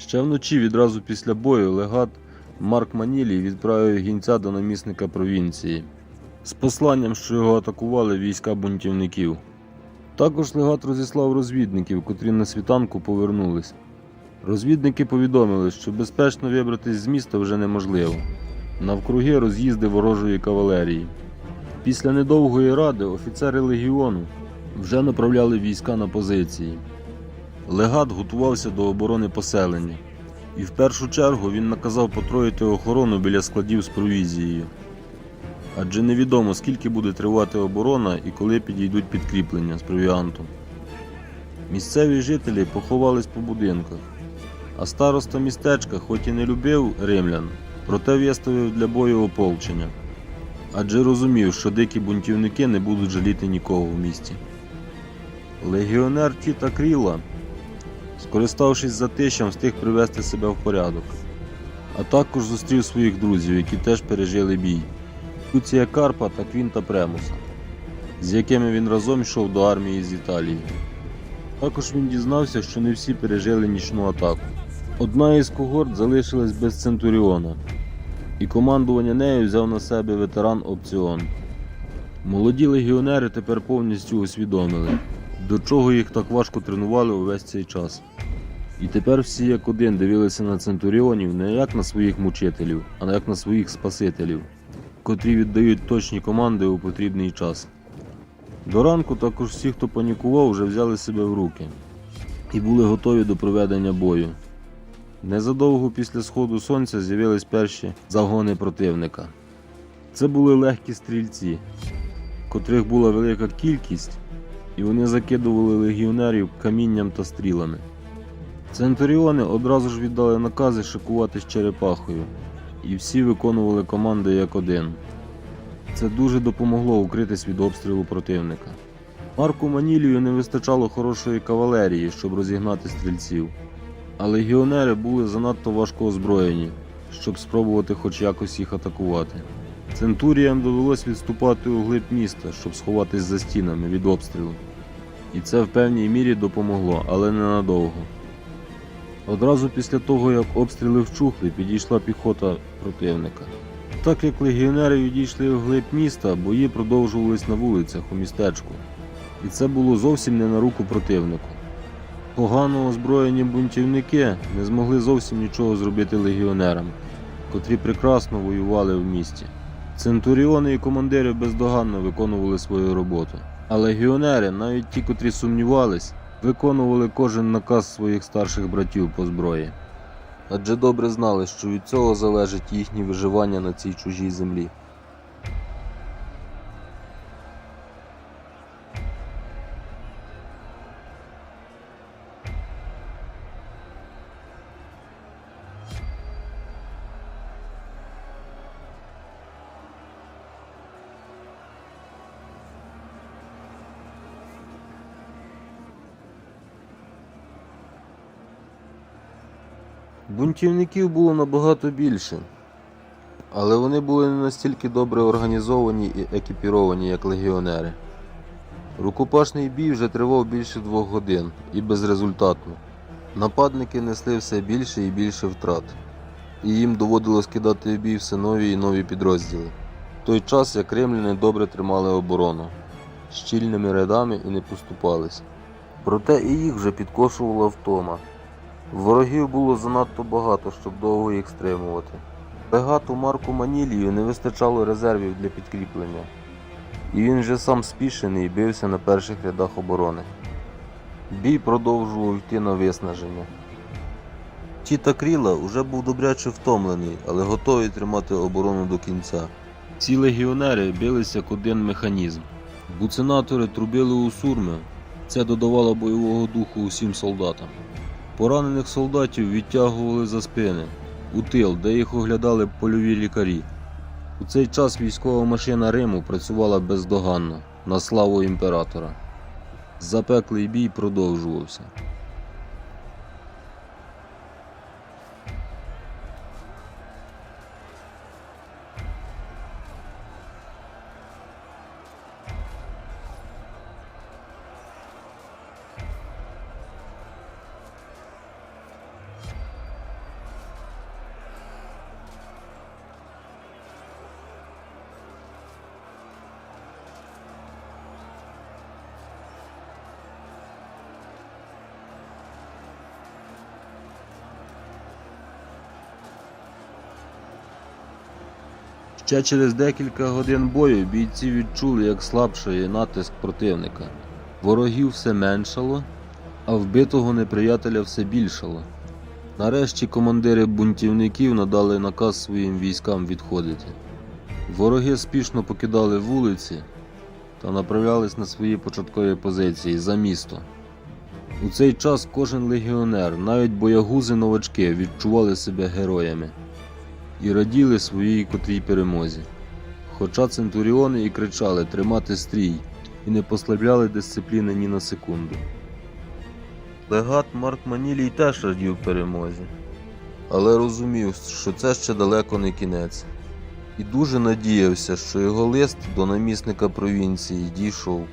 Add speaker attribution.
Speaker 1: Ще вночі, відразу після бою, легат Марк Манілій відправив гінця до намісника провінції з посланням, що його атакували війська бунтівників. Також легат розіслав розвідників, котрі на світанку повернулись. Розвідники повідомили, що безпечно вибратись з міста вже неможливо. Навкруги роз'їзди ворожої кавалерії. Після недовгої ради офіцери легіону вже направляли війська на позиції. Легат готувався до оборони поселення, і в першу чергу він наказав потроїти охорону біля складів з провізією. Адже невідомо, скільки буде тривати оборона і коли підійдуть підкріплення з провіантом. Місцеві жителі поховались по будинках, а староста містечка, хоч і не любив римлян, проте виставив для бою ополчення, адже розумів, що дикі бунтівники не будуть жаліти нікого в місті. Легіонер Тіта Кріла, скориставшись затишем, встиг привести себе в порядок, а також зустрів своїх друзів, які теж пережили бій. Люція Карпа та Квінта Премуса, з якими він разом йшов до армії з Італії. Також він дізнався, що не всі пережили нічну атаку. Одна із когорт залишилась без Центуріона, і командування нею взяв на себе ветеран Опціон. Молоді легіонери тепер повністю усвідомили, до чого їх так важко тренували увесь цей час. І тепер всі як один дивилися на центуріонів не як на своїх мучителів, а як на своїх спасителів, котрі віддають точні команди у потрібний час. До ранку також всі, хто панікував, вже взяли себе в руки і були готові до проведення бою. Незадовго після сходу сонця з'явились перші загони противника. Це були легкі стрільці, котрих була велика кількість, і вони закидували легіонерів камінням та стрілами. Центуріони одразу ж віддали накази шикуватись черепахою, і всі виконували команди як один. Це дуже допомогло укритись від обстрілу противника. Марку Манілію не вистачало хорошої кавалерії, щоб розігнати стрільців, а легіонери були занадто важко озброєні, щоб спробувати хоч якось їх атакувати. Центуріям довелось відступати у глиб міста, щоб сховатись за стінами від обстрілу. І це в певній мірі допомогло, але ненадовго. Одразу після того, як обстріли вчухли, підійшла піхота противника. Так як легіонери відійшли в глиб міста, бої продовжувались на вулицях у містечку. І це було зовсім не на руку противнику. Погано озброєні бунтівники не змогли зовсім нічого зробити легіонерам, котрі прекрасно воювали в місті. Центуріони і командири бездоганно виконували свою роботу. А легіонери, навіть ті, котрі сумнівались, виконували кожен наказ своїх старших братів по зброї. Адже добре знали, що від цього залежить їхнє виживання на цій чужій землі. Бунтівників було набагато більше, але вони були не настільки добре організовані і екіпіровані, як легіонери. Рукопашний бій вже тривав більше двох годин і безрезультатно. Нападники несли все більше і більше втрат, і їм доводилось кидати в бій все нові і нові підрозділи. В той час як римляни добре тримали оборону, щільними рядами і не поступались. Проте і їх вже підкошувала втома. Ворогів було занадто багато, щоб довго їх стримувати. Легату Марку Манілію не вистачало резервів для підкріплення, і він вже сам спішений бився на перших рядах оборони. Бій продовжував йти на виснаження. Тіта Кріла уже був добряче втомлений, але готовий тримати оборону до кінця. Ці легіонери билися як один механізм. Буцинатори трубили у сурми. Це додавало бойового духу усім солдатам. Поранених солдатів відтягували за спини у тил, де їх оглядали польові лікарі. У цей час військова машина Риму працювала бездоганно на славу імператора. Запеклий бій продовжувався. Ще через декілька годин бою бійці відчули, як слабшає натиск противника. Ворогів все меншало, а вбитого неприятеля все більшало. Нарешті командири бунтівників надали наказ своїм військам відходити. Вороги спішно покидали вулиці та направлялись на свої початкові позиції за місто. У цей час кожен легіонер, навіть боягузи новачки, відчували себе героями і раділи своїй котрій перемозі. Хоча центуріони і кричали тримати стрій і не послабляли дисципліни ні на секунду. Легат Марк Манілій теж радів перемозі, але розумів, що це ще далеко не кінець, і дуже надіявся, що його лист до намісника провінції дійшов.